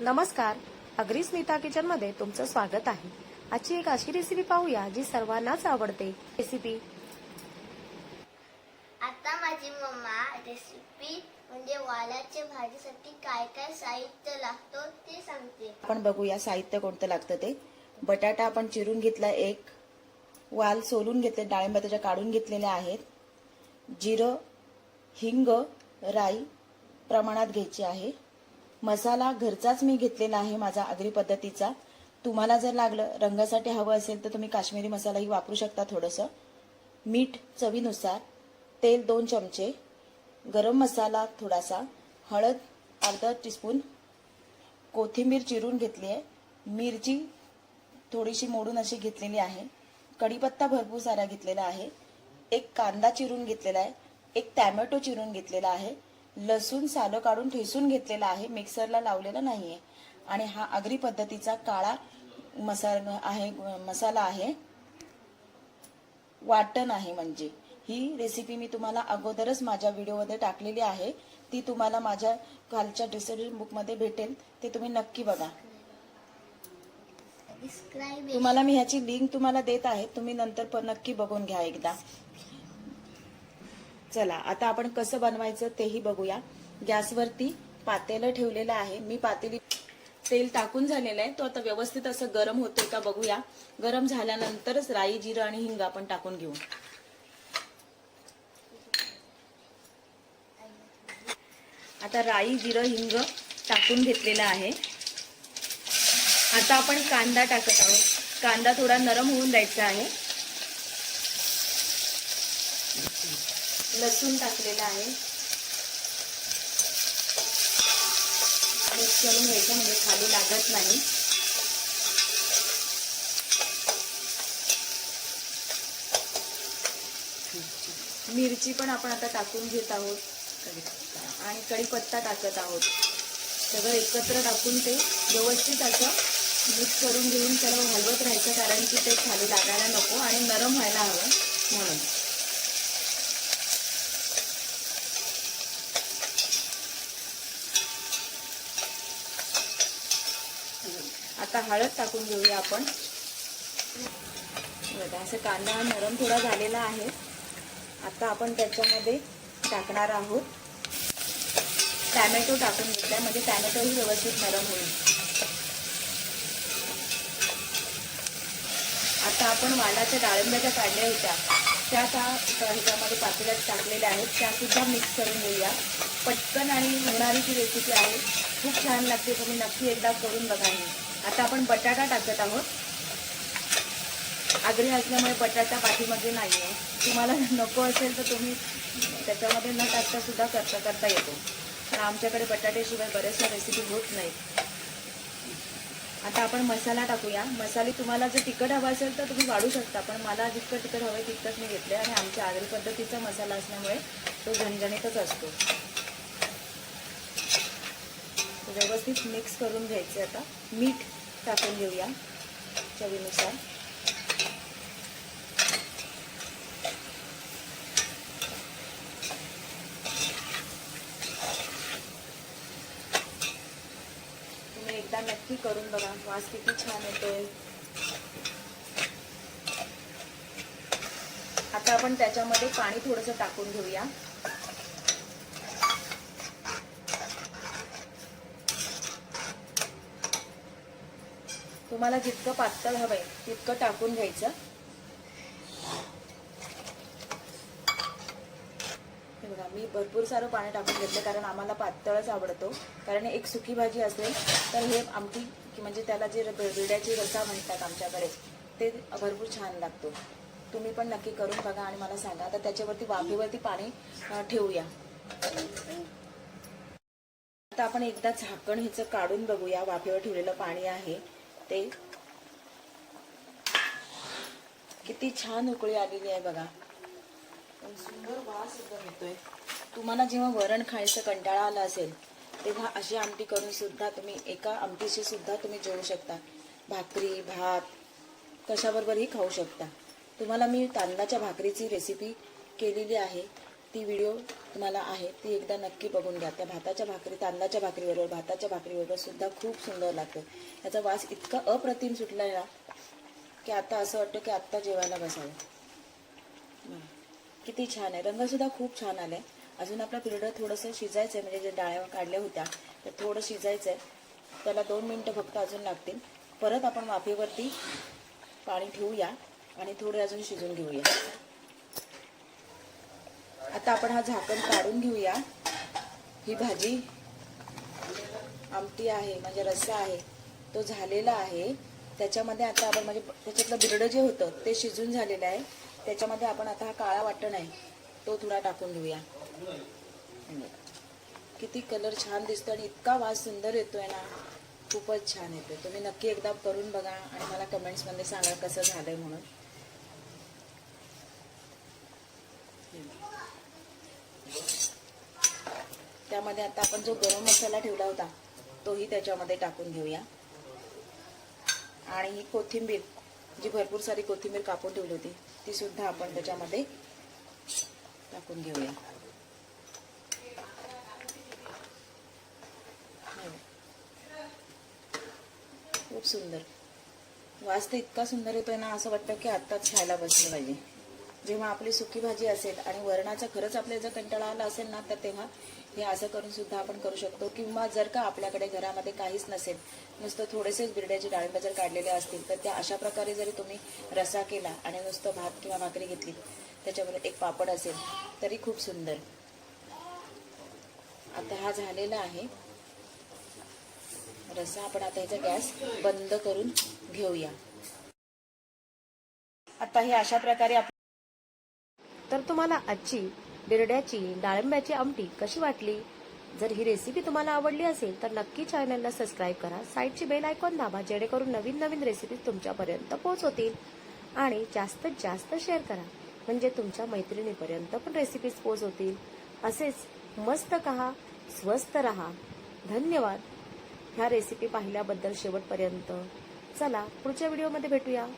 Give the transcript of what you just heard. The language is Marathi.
नमस्कार. अग्री स्मिता किचनमध्ये तुमचं स्वागत आहे. आजची एक अशी रेसिपी पाहूया जी सर्वांनाच आवडते. रेसिपी आता माझी मम्मा रेसिपी म्हणजे वालाच्या भाजीसाठी काय काय साहित्य लागतो ते सांगते. आपण बघूया साहित्य कोणतं लागतं ते. बटाटा आपण चिरून घेतला एक. वाल सोलून घेतले डाळिंब त्याच्या काढून घेतलेल्या आहेत. जिरं हिंग राई प्रमाणात घ्यायची आहे. मसाला घरचाच मी घेतलेला आहे माझा आगरी पद्धतीचा. तुम्हाला जर लागलं रंगासाठी हवं असेल तर तुम्ही काश्मीरी मसालाही वापरू शकता थोडंसं. मीठ चवीनुसार तेल दोन चमचे गरम मसाला थोडासा हळद अर्धा टीस्पून कोथिंबीर चिरून घेतली आहे मिरची थोडीशी मोडून अशी घेतलेली आहे. कढीपत्ता भरपूर सारा घेतलेला आहे. एक कांदा चिरून घेतलेला आहे. एक टॅमॅटो चिरून घेतलेला आहे. लसूण सालं काढून ठेसून घेतलेला आहे. मिक्सरला लावलेला नाही आहे आणि हा आगरी पद्धतीचा काळा मसाला आहे मसाला आहे. वाटण आहे म्हणजे. ही रेसिपी मी तुम्हाला अगोदरच माझ्या व्हिडिओमध्ये टाकलेली आहे. ती तुम्हाला माझ्या कालच्या डिस्क्रिप्शन बुकमध्ये भेटेल. ते तुम्ही नक्की बघा. तुम्हाला मी ह्याची लिंक तुम्हाला देत आहे. तुम्ही नंतर पण नक्की बघून घ्या एकदा. चला आता आपण कसं बनवायचं तेही बघूया. गॅसवरती पातेलं ठेवलेलं आहे. मी पातेली तेल टाकून झालेलं आहे. तो आता व्यवस्थित असं गरम होतोय का बघूया. गरम झाल्यानंतरच राई जिरं आणि हिंग आपण टाकून घेऊ. आता राई जिरं हिंग टाकून घेतलेलं आहे. आता आपण कांदा टाकत आहोत. कांदा थोडा नरम होऊन द्यायचा आहे. लसूण टाकलेला आहे. मिक्स करून घ्यायचं म्हणजे खाली लागत नाही. मिरची पण आपण आता टाकून घेत आहोत. आणि कढीपत्ता टाकत आहोत. सगळं एकत्र टाकून ते व्यवस्थित असं मिक्स करून घेऊन त्याला हलवत राहायचं कारण की ते खाली लागायला नको आणि नरम व्हायला हवं म्हणून. आता हळद टाकून घेऊया आपण. बघा असं कांदा नरम थोडा झालेला आहे. आता आपण त्याच्यामध्ये टाकणार आहोत. टॅमॅटो टाकून घेतलाय म्हणजे टॅमॅटोही व्यवस्थित नरम होईल. आता आपण वालाच्या डाळिंब्याच्या काढल्या होत्या त्या त्या ह्याच्यामध्ये पातेल्यात टाकलेल्या आहेत. त्यासुद्धा मिक्स करून घेऊया. पटकन आणि होणारी जी रेसिपी आहे खूप छान लागते. तुम्ही नक्की एकदा करून बघा मी आता आपण बटाटा टाकत आहोत. आगरी असल्यामुळे बटाटा पाठीमध्ये नाही आहे तुम्हाला नको असेल तर तुम्ही त्याच्यामध्ये न टाकता सुद्धा करता करता येतो. पण आमच्याकडे बटाट्याशिवाय बऱ्याचशा रेसिपी होत नाहीत. आता आपण मसाला टाकूया. मसाले तुम्हाला जर तिखट हवा असेल तर तुम्ही वाढू शकता पण मला जितकं तिखट हवं आहे तितकंच मी घेतले आणि आमच्या आगरी पद्धतीचा मसाला असल्यामुळे तो झणझणीतच असतो. व्यवस्थित मिक्स करून घ्यायचे आता. मीठ टाकून घेऊया चवीनुसार. तुम्ही एकदा नक्की करून बघा वास किती छान येतोय. आता आपण त्याच्यामध्ये पाणी थोडंसं टाकून घेऊया. तुम्हाला जितकं पातळ हवंय तितकं टाकून घ्यायचं. हे बघा मी भरपूर सारं पाणी टाकून घेतलं कारण आम्हाला पातळच आवडतो. कारण एक सुकी भाजी असेल तर हे आमटी की म्हणजे त्याला जे बिड्याची रसा म्हणतात आमच्याकडे ते भरपूर छान लागतो. तुम्ही पण नक्की करून बघा आणि मला सांगा. आता त्याच्यावरती वाफेवरती पाणी ठेवूया. आता आपण एकदा झाकण ह्याचं काढून बघूया. वाफेवर ठेवलेलं पाणी आहे. ते किती छान उकळी आलेली आहे बघा. सुंदर वास एकदम येतोय. तुम्हाला जेव्हा वरण खायचं कंटाळा आला असेल तेव्हा अशी आमटी करून सुद्धा तुम्ही एका आमटीशी सुद्धा तुम्ही जेवू शकता. भाकरी भात कशाबरोबरही खाऊ शकता. तुम्हाला मी तांदळाच्या भाकरीची रेसिपी केलेली आहे. ती व्हिडिओ तुम्हाला आहे ती एकदा नक्की बघून घ्या. त्या भाताच्या भाकरी तांदळाच्या भाकरीबरोबर भाताच्या भाकरीबरोबर सुद्धा खूप सुंदर लागतो. याचा वास इतका अप्रतिम सुटला आहे ना की आता असं वाटतं की आत्ता जेवायला बसावं. किती छान आहे. रंगसुद्धा खूप छान आलाय. अजून आपलं पिरडं थोडंसं शिजायचं आहे म्हणजे जे डाळ्या काढल्या होत्या तर थोडं शिजायचं आहे त्याला दोन मिनटं फक्त अजून लागतील. परत आपण वाफेवरती पाणी ठेवूया आणि थोडे अजून शिजून घेऊया. आता आपण हा झाकण काढून घेऊया. ही भाजी आमटी आहे म्हणजे रस्सा आहे तो झालेला आहे. त्याच्यामध्ये आता आपण म्हणजे त्याच्यातलं बिरडं जे होतं ते शिजून झालेलं आहे. त्याच्यामध्ये आपण आता हा काळा वाटण आहे तो थोडा टाकून घेऊया. किती कलर छान दिसतो आणि इतका वास सुंदर येतोय ना. खूपच छान येतोय. तुम्ही नक्की एकदा करून बघा आणि मला कमेंट्समध्ये सांगा कसं झालंय म्हणून. त्यामध्ये आता आपण जो गरम मसाला ठेवला होता तोही त्याच्यामध्ये टाकून घेऊया. आणि ही कोथिंबीर जी भरपूर सारी कोथिंबीर कापून ठेवली होती ती सुद्धा आपण त्याच्यामध्ये टाकून घेऊया. खूप सुंदर. वास तर इतका सुंदर येतोय ना असं वाटतं की आत्ताच खायला बसलं पाहिजे. जेव्हा आपली सुकी भाजी असेल आणि वरणाचा खरंच आपल्या जर कंटाळा आला असेल ना तर तेव्हा हे असं करून सुद्धा आपण करू शकतो. किंवा जर का आपल्याकडे घरामध्ये काहीच नसेल नुसतं थोडेसेच बिरड्याचे डाळिंब जर काढलेले असतील तर त्या अशा प्रकारे जरी तुम्ही रसा केला आणि नुसतं भात किंवा भाकरी घेतली त्याच्यामध्ये एक पापड असेल तरी खूप सुंदर. आता हा झालेला आहे. रसा आपण आता ह्याचा गॅस बंद करून घेऊया. आता हे अशा प्रकारे तर तुम्हाला आजची बिरड्याची डाळिंब्याची आमटी कशी वाटली? जर ही रेसिपी तुम्हाला आवडली असेल तर नक्की चॅनलला सबस्क्राईब करा. साईडची बेल आयकॉन दाबा जेणेकरून नवीन नवीन रेसिपी तुमच्यापर्यंत पोहोचवतील आणि जास्तीत जास्त शेअर करा. म्हणजे तुमच्या मैत्रिणीपर्यंत पण रेसिपीज पोहोचवतील असेच मस्त कहा स्वस्त रहा. धन्यवाद. ह्या रेसिपी पाहिल्याबद्दल शेवटपर्यंत. चला पुढच्या व्हिडिओमध्ये भेटूया.